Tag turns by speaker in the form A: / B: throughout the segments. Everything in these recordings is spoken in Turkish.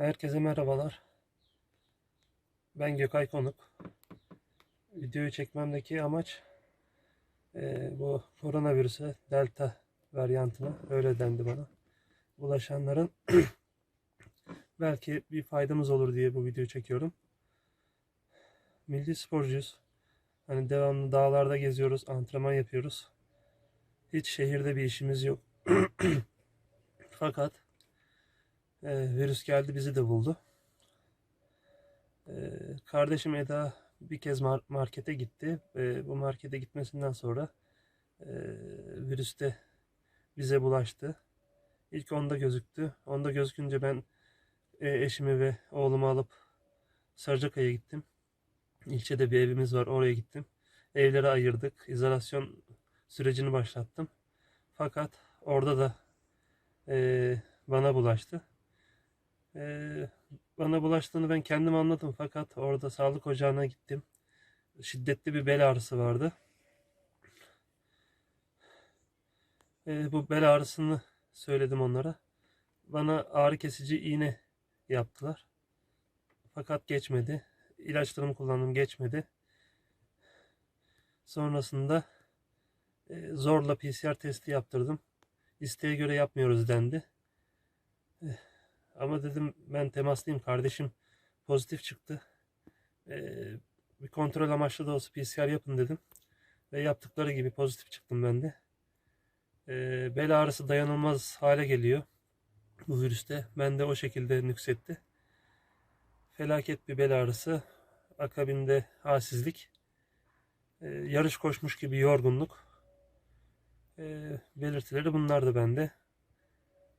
A: Herkese merhabalar. Ben Gökay Konuk. Videoyu çekmemdeki amaç eee, bu koronavirüse, delta varyantına, öyle dendi bana. Bulaşanların belki bir faydamız olur diye bu videoyu çekiyorum. Milli sporcuyuz. Hani devamlı dağlarda geziyoruz, antrenman yapıyoruz. Hiç şehirde bir işimiz yok. Fakat ee, virüs geldi bizi de buldu. Ee, kardeşim Eda bir kez mar- markete gitti. Ee, bu markete gitmesinden sonra e, virüs de bize bulaştı. İlk onda gözüktü. Onda gözükünce ben e, eşimi ve oğlumu alıp Sarıcakaya gittim. İlçede bir evimiz var oraya gittim. Evleri ayırdık. İzolasyon sürecini başlattım. Fakat orada da e, bana bulaştı. Ee, bana bulaştığını ben kendim anladım fakat orada sağlık ocağına gittim. Şiddetli bir bel ağrısı vardı. Ee, bu bel ağrısını söyledim onlara. Bana ağrı kesici iğne yaptılar. Fakat geçmedi. İlaçlarımı kullandım geçmedi. Sonrasında e, zorla PCR testi yaptırdım. İsteğe göre yapmıyoruz dendi. Ama dedim ben temaslıyım kardeşim pozitif çıktı. Ee, bir kontrol amaçlı da olsa PCR yapın dedim. Ve yaptıkları gibi pozitif çıktım ben de. Ee, bel ağrısı dayanılmaz hale geliyor bu virüste. Ben de o şekilde nüksetti. Felaket bir bel ağrısı. Akabinde halsizlik. Ee, yarış koşmuş gibi yorgunluk. Ee, belirtileri bunlardı bende.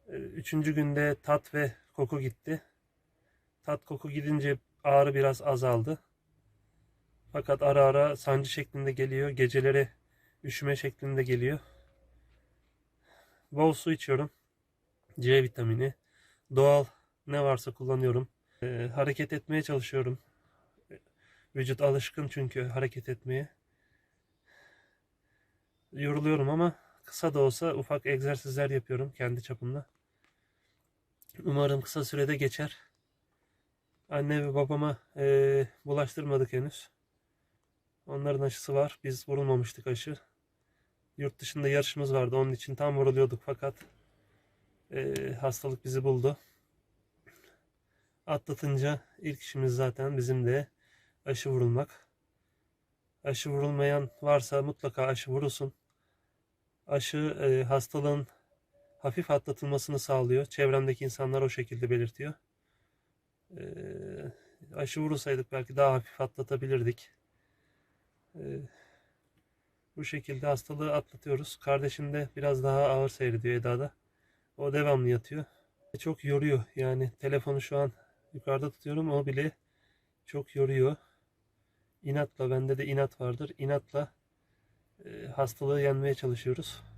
A: Ee, Üçüncü günde tat ve koku gitti. Tat koku gidince ağrı biraz azaldı. Fakat ara ara sancı şeklinde geliyor. Geceleri üşüme şeklinde geliyor. Bol su içiyorum. C vitamini. Doğal ne varsa kullanıyorum. Ee, hareket etmeye çalışıyorum. Vücut alışkın çünkü hareket etmeye. Yoruluyorum ama kısa da olsa ufak egzersizler yapıyorum kendi çapımda. Umarım kısa sürede geçer. Anne ve babama eee, bulaştırmadık henüz. Onların aşısı var. Biz vurulmamıştık aşı. Yurt dışında yarışımız vardı. Onun için tam vuruluyorduk fakat eee, hastalık bizi buldu. Atlatınca ilk işimiz zaten bizim de aşı vurulmak. Aşı vurulmayan varsa mutlaka aşı vurulsun. Aşı eee, hastalığın hafif atlatılmasını sağlıyor. Çevremdeki insanlar o şekilde belirtiyor. Ee, aşı vurulsaydık belki daha hafif atlatabilirdik. Ee, bu şekilde hastalığı atlatıyoruz. Kardeşim de biraz daha ağır seyrediyor Eda'da. O devamlı yatıyor. Çok yoruyor. Yani telefonu şu an yukarıda tutuyorum. O bile çok yoruyor. İnatla bende de inat vardır. İnatla e, hastalığı yenmeye çalışıyoruz.